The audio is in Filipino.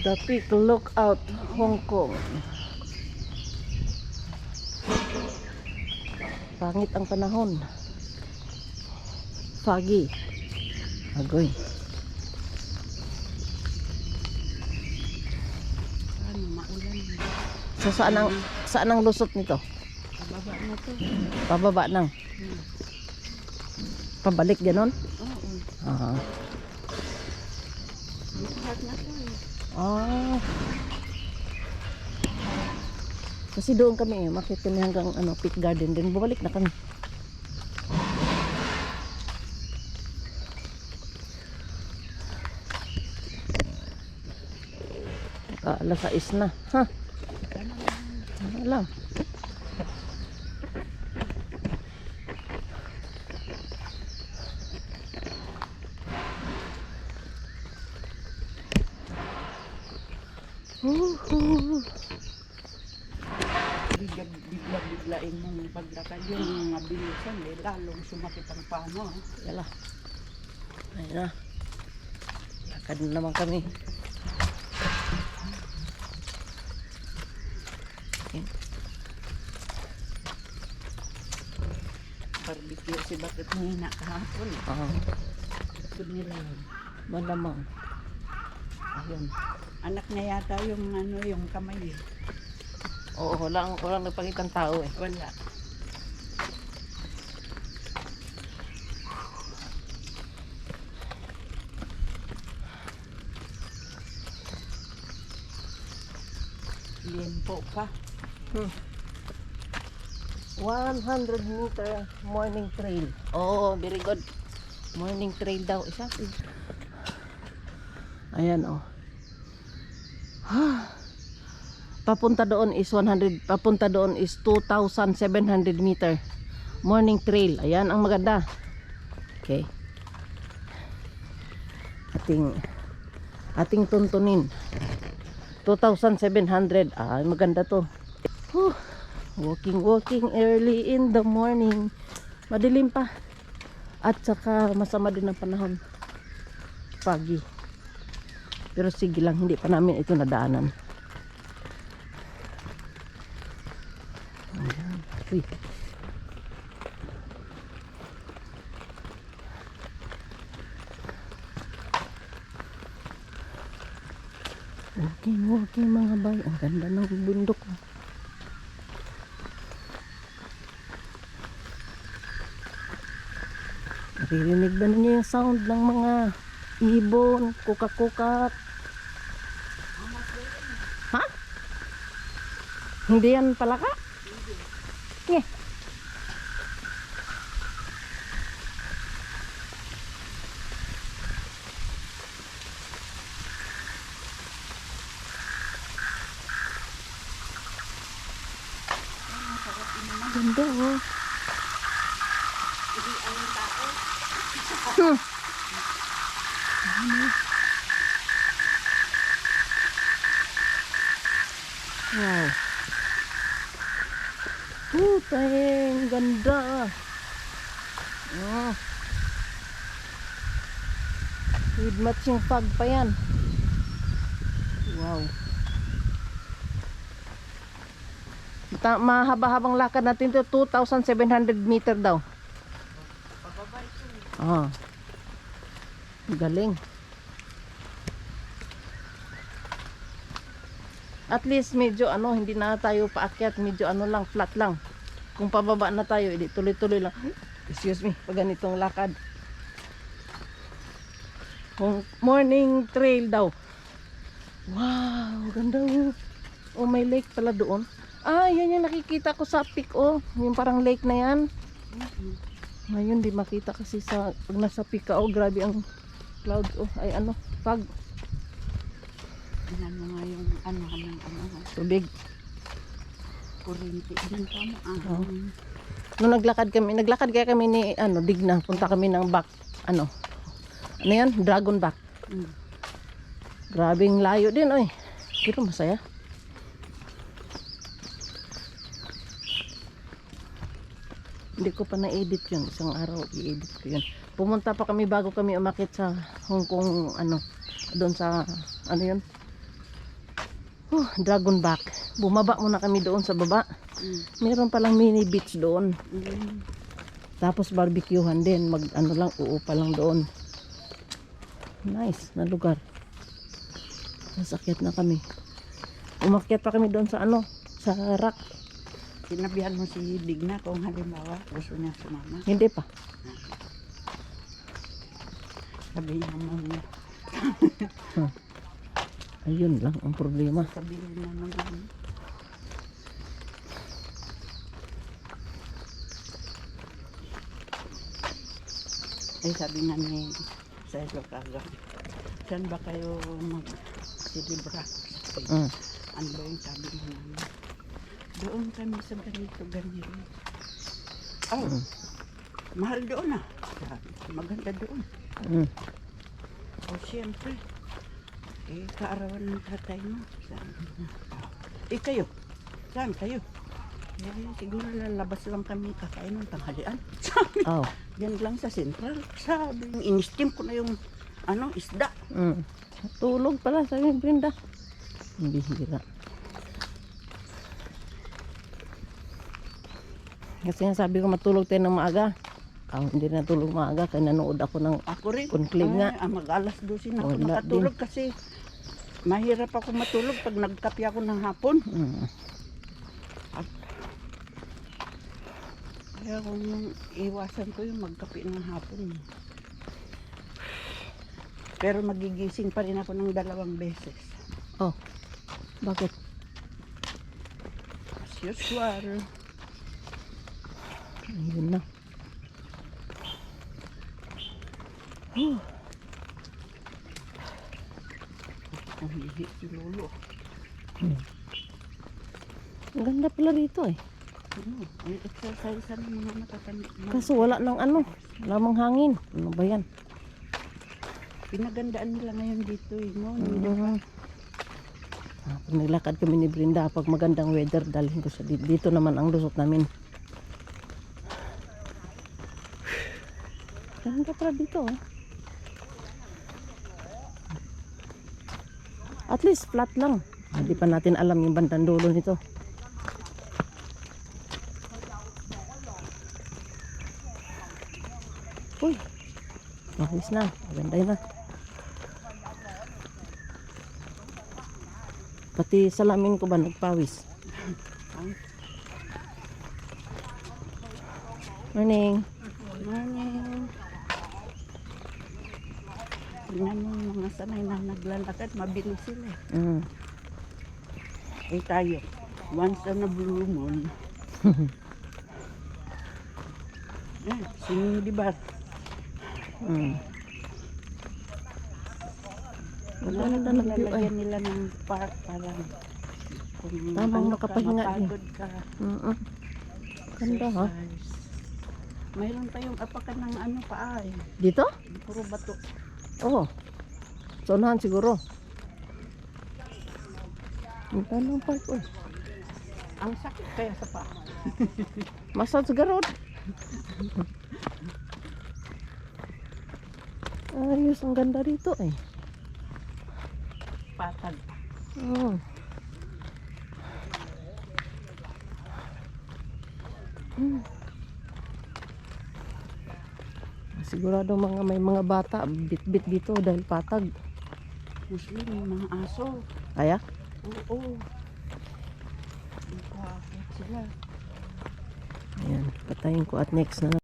The Peak Lookout, Hong Kong. Pangit ang panahon. Foggy. Agoy. Ano, maulan. So saan ang saan ang lusot nito? Pababa na to. Pababa nang. Hmm. Pabalik ganon? Oo. Ah. Lahat na to eh. Ah. Kasi doon kami eh, makita kami hanggang ano, Peak Garden din. Bumalik na kami. Ah, alas 6 na. Ha? Ano Woohoo! Bigla, bigla, biglain mong paglakad yung mga bilisan eh. Lalong sumakit ang paa mo. ah. Yala. Ayun na. Lakad na naman kami. Okay. Barbecue si bakit mahina kahapon. Ah, Good nila yun. malamang. Ayun. Anak na yata yung ano yung kamay eh. Oo, walang, walang nagpakitang tao eh. Wala. Liempo pa. Hmm. 100 meter morning trail. Oo, very good. Morning trail daw. Isa. Ayan, oh. Papunta doon is 100, papunta doon is 2,700 meter. Morning trail. Ayan ang maganda. Okay. Ating ating tuntunin. 2,700. Ah, maganda to. Whew. Walking, walking early in the morning. Madilim pa. At saka masama din ang panahon. Pagi. Pero sige lang, hindi pa namin ito nadaanan. Ayan. Uy. Walking, walking mga bay. Ang ganda ng bundok. oh. Naririnig ba ninyo yung sound ng mga ibon, kukak-kukak? Ha? Hindi yan palaka? Hindi. Ganda oh. Hmm. With matching fog pa yan. Wow. Mahaba-habang lakad natin to 2,700 meter daw. Ah. Galing. At least medyo ano, hindi na tayo paakyat, medyo ano lang, flat lang. Kung pababa na tayo, tuloy-tuloy lang. Excuse me, pag ganitong lakad. Morning trail daw. Wow, ganda oh. Oh, may lake pala doon. Ah, yan yung nakikita ko sa peak oh. Yung parang lake na yan. Ngayon di makita kasi sa pag nasa peak ka, oh grabe ang cloud oh ay ano fog Tingnan mo nga yung ano ng ano. tubig Kurinti din pa mo. Ah, Oo. nung naglakad kami naglakad kaya kami ni ano Digna punta kami ng back ano ano yan dragon back Mm. grabing layo din oy pero masaya hindi ko pa na-edit yun isang araw i-edit ko yun pumunta pa kami bago kami umakit sa Hong Kong ano doon sa ano yun Oh, dragon back. Bumaba muna kami doon sa baba. Mm. Meron palang mini beach doon. Mm. Tapos barbecuehan din. Mag ano lang, uupa lang doon. Nice na lugar. Nasakit na kami. Umakyat pa kami doon sa ano, sa rock. Sinabihan mo si Digna kung halimbawa gusto niya sumama. Hindi pa. Sabi niya mo niya. Ayun lang ang problema. Sabihin na naman. Ay sabi nga ni Selo Kaga, saan ba kayo mag-silibra? Mm. Ano ba yung sabi mo? Doon kami sa ganito, ganito. Oh, Mm. mahal doon ah. Maganda doon. Mm. O siyempre, eh, kaarawan ng tatay mo. Sabi niya. Eh kayo, saan kayo? Eh, siguro lalabas lang kami kakain ng tanghalian. Sabi, Oh. yan lang sa sentral. Sabi, in-steam ko na yung ano, isda. Mm. Tulog pala, sabi ni Brenda. Ang bihira. Kasi nga sabi ko matulog tayo ng maaga. Ah, hindi na tulog maaga kaya nanood ako ng Ako rin. Conclave nga. Ay, mag-alas 12 na ako Wala nakatulog kasi mahirap ako matulog pag nagkape ako ng hapon. mm, Kaya kung iwasan ko yung magkape ng hapon. Pero magigising pa rin ako ng dalawang beses. Oh. Bakit? As usual. Ayun na. Huh. Umihi si Lolo. Ang ganda pala rito eh. Ano, ang exercise ng mga matatanda. Kaso wala ng ano, lamang hangin. Ano ba yan? Pinagandaan nila ngayon dito eh. No? Mhm. Ah, pag naglakad kami ni Brenda, pag magandang weather, dalhin ko siya dito. Dito naman ang lusot namin. Ganda pala dito. Oh. At least flat lang. Hindi pa natin alam yung bandang dulo nito. Ayos na. Maganda na. Pati salamin ko ba nagpawis? Morning. Morning. Tingnan mo yung mga sanay na naglalakad, mabilis sila eh. Mm. Eh tayo, once na blue moon. eh, sino di ba? Mm. Wala na ay. nilalagyan nila ng park parang kung Tamang ano makapahinga ka, mapagod ka. Mm-mm. Ganda ha? Mayroon tayong apakan ng ano pa eh. Dito? Puro bato. Oo. Sa unahan siguro. Ang tanong park oh. Ang sakit kaya sa pa. Massage garot. Ayos, ang ganda rito eh. Patag. Mm. Hmm. Sigurado mga may mga bata bit-bit dito dahil patag. Muslim, yung mga aso. Kaya? Oo. Kwakit sila. Ayan, patayin ko at next na